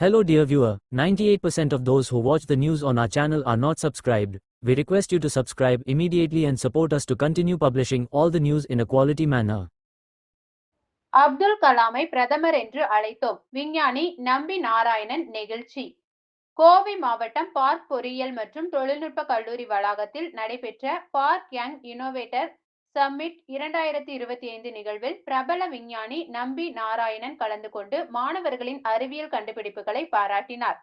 Hello dear viewer, 98% of those who watch the news on our channel are not subscribed. We request you to subscribe immediately and support us to continue publishing all the news in a quality manner. Abdul கலாமை பிரதமர் என்று அழைத்தோம் விஞ்ஞானி நம்பி நாராயணன் நெகிழ்ச்சி கோவை மாவட்டம் park பொறியியல் மற்றும் தொழில்நுட்ப கல்லூரி வளாகத்தில் நடைபெற்ற பார்க் யங் இனோவேட்டர் சம்மிட் இரண்டாயிரத்தி இருபத்தி ஐந்து நிகழ்வில் பிரபல விஞ்ஞானி நம்பி நாராயணன் கலந்து கொண்டு மாணவர்களின் அறிவியல் கண்டுபிடிப்புகளை பாராட்டினார்.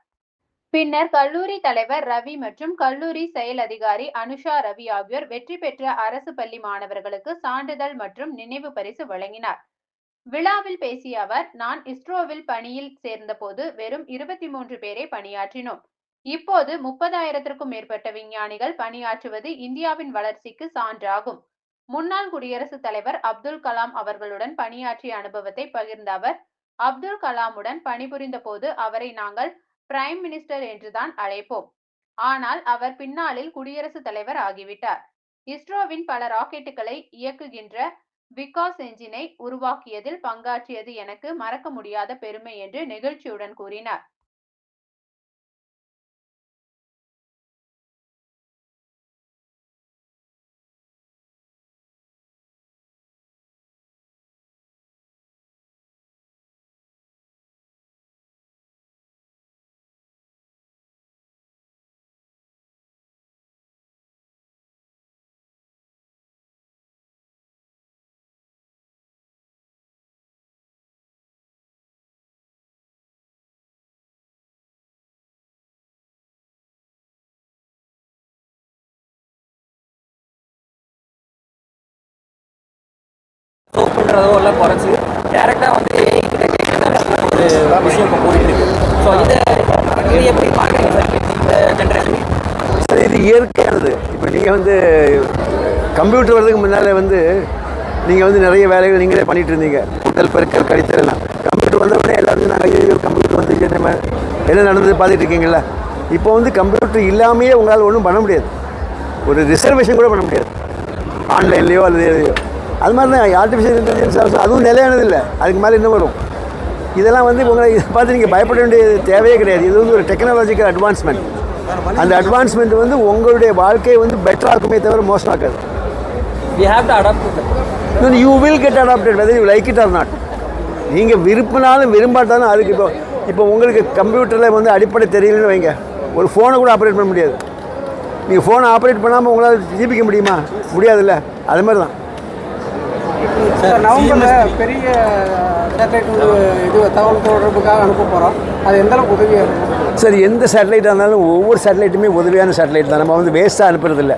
பின்னர் கல்லூரி தலைவர் ரவி மற்றும் கல்லூரி செயல் அதிகாரி அனுஷா ரவி ஆகியோர் வெற்றி பெற்ற அரசு பள்ளி மாணவர்களுக்கு சான்றிதழ் மற்றும் நினைவு பரிசு வழங்கினார். விழாவில் பேசிய அவர் நான் இஸ்ரோவில் பணியில் சேர்ந்தபோது வெறும் இருபத்தி மூன்று பேரை பணியாற்றினோம். இப்போது முப்பதாயிரத்திற்கும் மேற்பட்ட விஞ்ஞானிகள் பணியாற்றுவது இந்தியாவின் வளர்ச்சிக்கு சான்றாகும். முன்னாள் குடியரசுத் தலைவர் அப்துல் கலாம் அவர்களுடன் பணியாற்றிய அனுபவத்தை பகிர்ந்த அவர் அப்துல் கலாமுடன் பணிபுரிந்த போது அவரை நாங்கள் பிரைம் மினிஸ்டர் என்றுதான் அழைப்போம். ஆனால் அவர் பின்னாளில் குடியரசுத் தலைவர் ஆகிவிட்டார். இஸ்ரோவின் பல ராக்கெட்டுகளை இயக்குகின்ற விகாஸ் என்ஜினை உருவாக்கியதில் பங்காற்றியது எனக்கு மறக்க முடியாத பெருமை என்று நெகிழ்ச்சியுடன் கூறினார். ப்ரூவ் பண்ணுறதோ இல்லை குறைச்சி டேரெக்டாக வந்து கிட்ட ஒரு விஷயம் இப்போ போயிட்டு இருக்கு. ஸோ இதை இது எப்படி பார்க்குறீங்க சார் இந்த ஜென்ரேஷன் சார் இது இயற்கையானது இப்போ நீங்கள் வந்து கம்ப்யூட்டர் வர்றதுக்கு முன்னால் வந்து நீங்கள் வந்து நிறைய வேலைகள் நீங்களே பண்ணிகிட்டு இருந்தீங்க. கூட்டல் பெருக்கல் கழித்தல் எல்லாம். கம்ப்யூட்டர் வந்த உடனே நாங்கள் ஐயோ கம்ப்யூட்டர் வந்து என்ன என்ன நடந்தது பார்த்துட்டு இருக்கீங்களா இப்போ வந்து கம்ப்யூட்டர் இல்லாமையே உங்களால் ஒன்றும் பண்ண முடியாது. ஒரு ரிசர்வேஷன் கூட பண்ண முடியாது. ஆன்லைன்லேயோ அல்லது அது மாதிரி தான் ஆர்டிஃபிஷியல் இன்டெலிஜென்ஸ் அதுவும் நிலையானது இல்லை அதுக்கு மேலே என்ன வரும். இதெல்லாம் வந்து உங்களை இதை பார்த்து நீங்கள் பயப்பட வேண்டிய தேவையே கிடையாது. இது வந்து ஒரு டெக்னாலஜிக்கல் அட்வான்ஸ்மெண்ட் அந்த அட்வான்ஸ்மெண்ட் வந்து உங்களுடைய வாழ்க்கையை வந்து பெட்டர் ஆக்குமே தவிர மோசமாக்காது we have to adapt you will get adapted whether you like it or not நீங்கள் விரும்பினாலும் விரும்பாட்டாலும் அதுக்கு இப்போ இப்போ உங்களுக்கு கம்ப்யூட்டரில் வந்து அடிப்படை தெரியலன்னு வைங்க. ஒரு ஃபோனை கூட ஆப்ரேட் பண்ண முடியாது. நீங்கள் ஃபோனை ஆப்ரேட் பண்ணாமல் உங்களால் ஜீபிக்க முடியுமா? முடியாதுல்ல. அது மாதிரி தான். சார் நவம்பரில் பெரிய சேட்டலைட் இது தகவல் தொடர்புக்காக அனுப்ப போகிறோம் அது எந்த அளவுக்கு உதவியாக இருக்கும்? சரி எந்த சேட்டலைட்டாக இருந்தாலும் ஒவ்வொரு சேட்டலைட்டுமே உதவியான சேட்டலைட் தான். நம்ம வந்து வேஸ்ட்டாக அனுப்புறதில்ல.